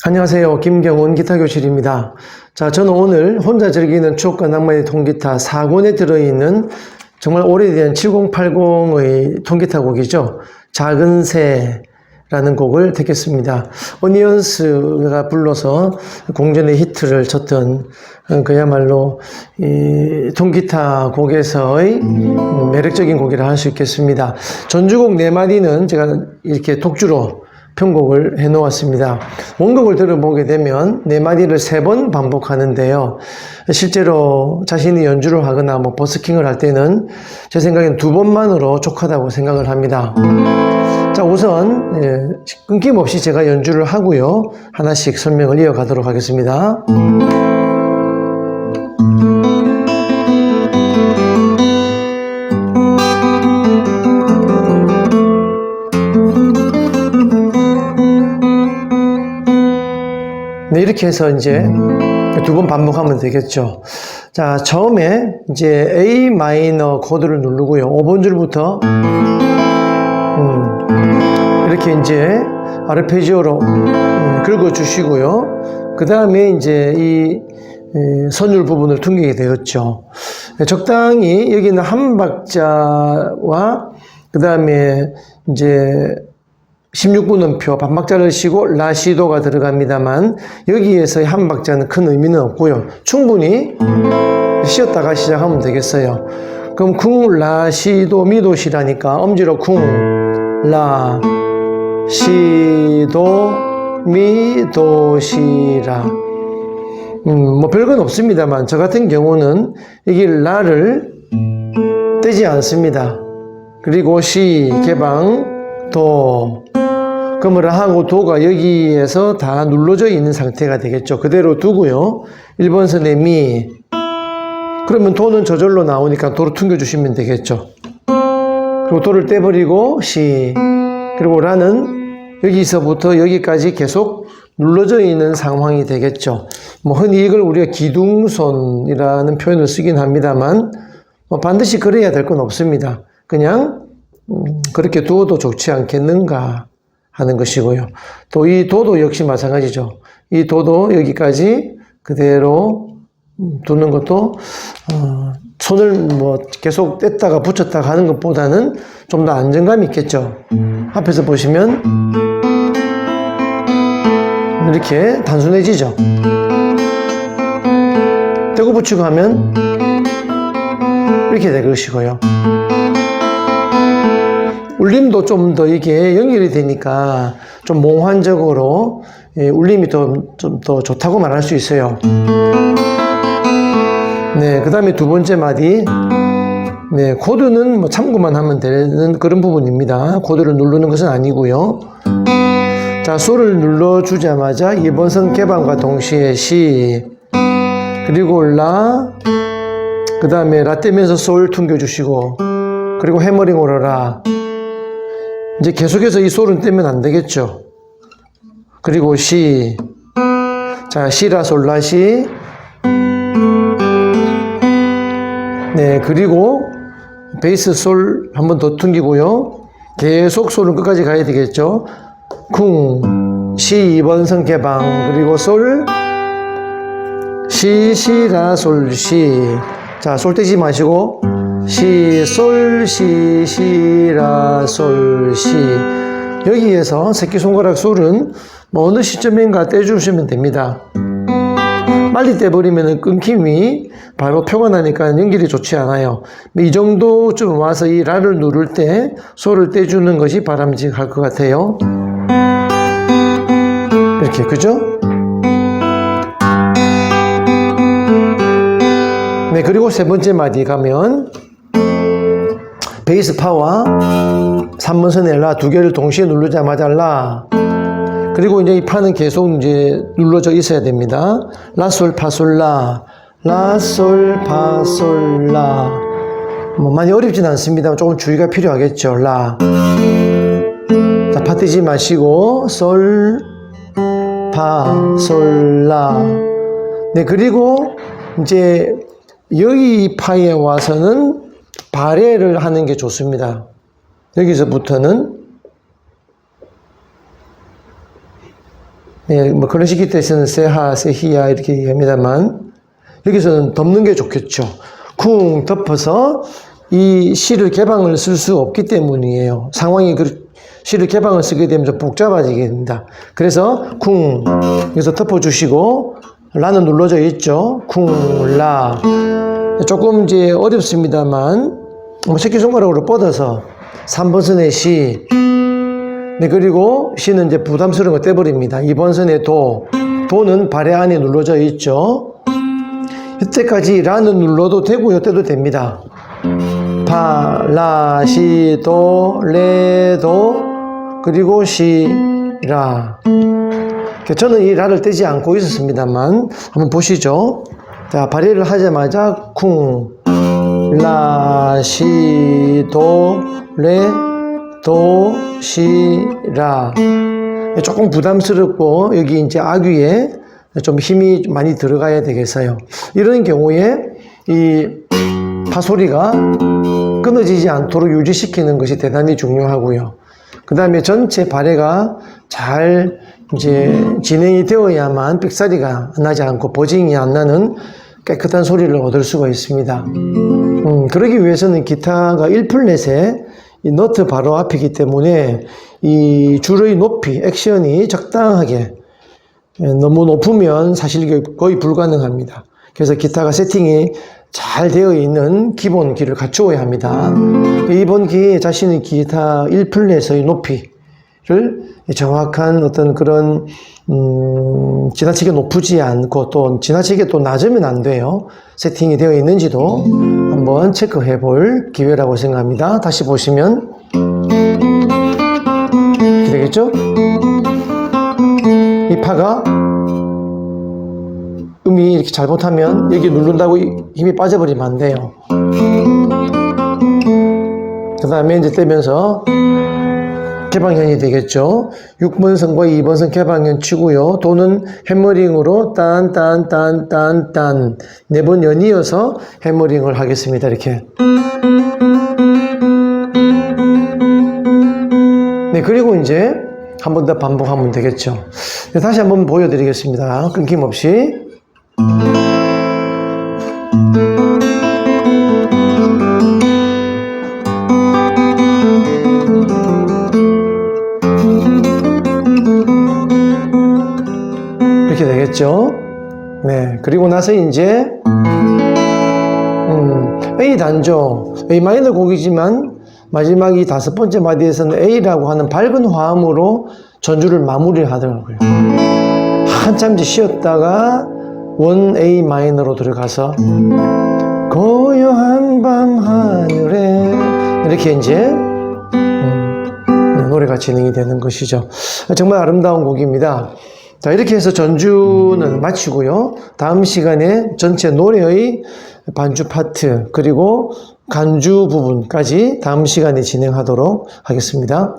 안녕하세요. 김경훈 기타교실입니다. 자, 저는 오늘 혼자 즐기는 추억과 낭만의 통기타 4권에 들어있는 정말 오래된 7080의 통기타 곡이죠. 작은 새라는 곡을 택했습니다. 어니언스가 불러서 공전의 히트를 쳤던 어, 그야말로 이 통기타 곡에서의 매력적인 곡이라 할 수 있겠습니다. 전주곡 네 마디는 제가 이렇게 독주로 편곡을 해 놓았습니다. 원곡을 들어보게 되면 네 마디를 세 번 반복하는데요. 실제로 자신이 연주를 하거나 뭐 버스킹을 할 때는 제 생각엔 두 번만으로 족하다고 생각을 합니다. 자, 우선 예, 끊김없이 제가 연주를 하고요. 하나씩 설명을 이어가도록 하겠습니다. 네, 이렇게 해서 이제 두 번 반복하면 되겠죠. 자, 처음에 이제 A 마이너 코드를 누르고요. 5번 줄부터 음, 이렇게 이제 아르페지오로 음, 긁어주시고요. 그 다음에 이제 이 에, 선율 부분을 퉁기게 되었죠. 네, 적당히 여기는 한 박자와 그 다음에 이제 16분음표 반박자를 쉬고 라시도가 들어갑니다만 여기에서의 한 박자는 큰 의미는 없고요. 충분히 쉬었다가 시작하면 되겠어요. 그럼 쿵, 라, 시, 도, 미, 도, 시라니까 엄지로 쿵, 라, 시, 도, 미, 도, 시 라. 음, 뭐 별건 없습니다만 저 같은 경우는 이게 라를 떼지 않습니다. 그리고 시, 개방, 도, 그러면 하고 도가 여기에서 다 눌러져 있는 상태가 되겠죠. 그대로 두고요. 1번 선의 미. 그러면 도는 저절로 나오니까 도로 퉁겨주시면 되겠죠. 그리고 도를 떼버리고 시. 그리고 라는 여기서부터 여기까지 계속 눌러져 있는 상황이 되겠죠. 뭐 흔히 이걸 우리가 기둥손이라는 표현을 쓰긴 합니다만 뭐 반드시 그래야 될 건 없습니다. 그냥 음, 그렇게 두어도 좋지 않겠는가 하는 것이고요. 또 이 도도 역시 마찬가지죠. 이 도도 여기까지 그대로 음, 두는 것도 어, 손을 뭐 계속 뗐다가 붙였다가 하는 것보다는 좀 더 안정감이 있겠죠. 앞에서 보시면 이렇게 단순해지죠. 떼고 붙이고 하면 이렇게 될 것이고요. 울림도 좀 더 이게 연결이 되니까 좀 몽환적으로 예, 울림이 좀 더 좋다고 말할 수 있어요. 네, 그 다음에 두 번째 마디. 네, 코드는 뭐 참고만 하면 되는 그런 부분입니다. 코드를 누르는 것은 아니고요. 자, 솔을 눌러주자마자 2번 선 개방과 동시에 시, 그리고 라, 그 다음에 라 떼면서 솔 퉁겨주시고, 그리고 해머링으로 라. 이제 계속해서 이 솔은 떼면 안 되겠죠. 그리고 시. 자, 시라 솔라 시. 네, 그리고 베이스 솔 한 번 더 퉁기고요. 계속 솔은 끝까지 가야 되겠죠. 쿵, 시 2번 선 개방, 그리고 솔, 시, 시, 라, 솔, 시. 자, 솔 떼지 마시고, 시, 솔, 시, 시, 라, 솔, 시. 여기에서 새끼손가락 솔은 뭐 어느 시점인가 떼주시면 됩니다. 빨리 떼버리면 끊김이 바로 표가 나니까 연결이 좋지 않아요. 이 정도쯤 와서 이 라를 누를 때 솔을 떼주는 것이 바람직할 것 같아요. 이렇게, 그죠? 네, 그리고 세 번째 마디 가면 베이스 파와 3번선의 라 두 개를 동시에 누르자마자 라 그리고 이제 이 파는 계속 이제 눌러져 있어야 됩니다. 라솔 파솔라 라솔 파솔라 뭐 많이 어렵진 않습니다. 조금 주의가 필요하겠죠. 라 자, 파 떼지 마시고 솔 파, 솔, 라. 네, 그리고 이제 여기 파에 와서는 발해를 하는 게 좋습니다. 여기서부터는 예, 뭐 클래식 기타에서는 세하, 세히야 이렇게 얘기합니다만 여기서는 덮는 게 좋겠죠. 쿵 덮어서 이 시를 개방을 쓸 수 없기 때문이에요. 상황이 그 시를 개방을 쓰게 되면 좀 복잡해지게 됩니다. 그래서 쿵 여기서 덮어주시고 라는 눌러져 있죠. 쿵, 라. 조금 이제 어렵습니다만 뭐 새끼손가락으로 뻗어서 3번 선의 시 네, 그리고 시는 이제 부담스러운 거 떼버립니다. 2번 선의 도, 도는 발에 안에 눌러져 있죠. 이때까지 라는 눌러도 되고요, 떼도 됩니다. 파, 라, 시, 도, 레, 도, 그리고 시, 라. 저는 이 라를 떼지 않고 있었습니다만, 한번 보시죠. 자, 발휘를 하자마자 쿵, 라, 시, 도, 레, 도, 시, 라. 조금 부담스럽고 여기 이제 악위에 좀 힘이 많이 들어가야 되겠어요. 이런 경우에 이 파소리가 끊어지지 않도록 유지시키는 것이 대단히 중요하고요. 그 다음에 전체 발해가 잘 이제 진행이 되어야만 삑사리가 나지 않고 보징이 안 나는 깨끗한 소리를 얻을 수가 있습니다. 음, 그러기 위해서는 기타가 1플랫에 이 너트 바로 앞이기 때문에 이 줄의 높이, 액션이 적당하게 예, 너무 높으면 사실 거의 불가능합니다. 그래서 기타가 세팅이 잘 되어 있는 기본 키를 갖추어야 합니다. 이번 기에 자신의 기타 1플랫의 높이 를 정확한 어떤 그런 음, 지나치게 높지 않고 또 지나치게 또 낮으면 안 돼요. 세팅이 되어 있는지도 한번 체크해 볼 기회라고 생각합니다. 다시 보시면 되겠죠? 이 파가 음이 이렇게 잘못하면 여기 누른다고 이- 힘이 빠져버리면 안 돼요. 그 다음에 이제 떼면서 개방현이 되겠죠. 6번선과 2번선 개방현 치고요. 도는 해머링으로 딴, 딴, 딴, 딴, 딴. 네 번 연이어서 해머링을 하겠습니다. 이렇게. 네, 그리고 이제 한 번 더 반복하면 되겠죠. 네, 다시 한번 보여드리겠습니다. 끊김없이. 되겠죠. 네. 그리고 나서 이제, 음, A 단조, A 마이너 곡이지만 마지막 이 다섯 번째 마디에서는 A라고 하는 밝은 화음으로 전주를 마무리를 하더라고요. 한참 쉬었다가 원 A 마이너로 들어가서 고요한 밤 하늘에 이렇게 이제 음, 노래가 진행이 되는 것이죠. 정말 아름다운 곡입니다. 자, 이렇게 해서 전주는 마치고요. 다음 시간에 전체 노래의 반주 파트, 그리고 간주 부분까지 다음 시간에 진행하도록 하겠습니다.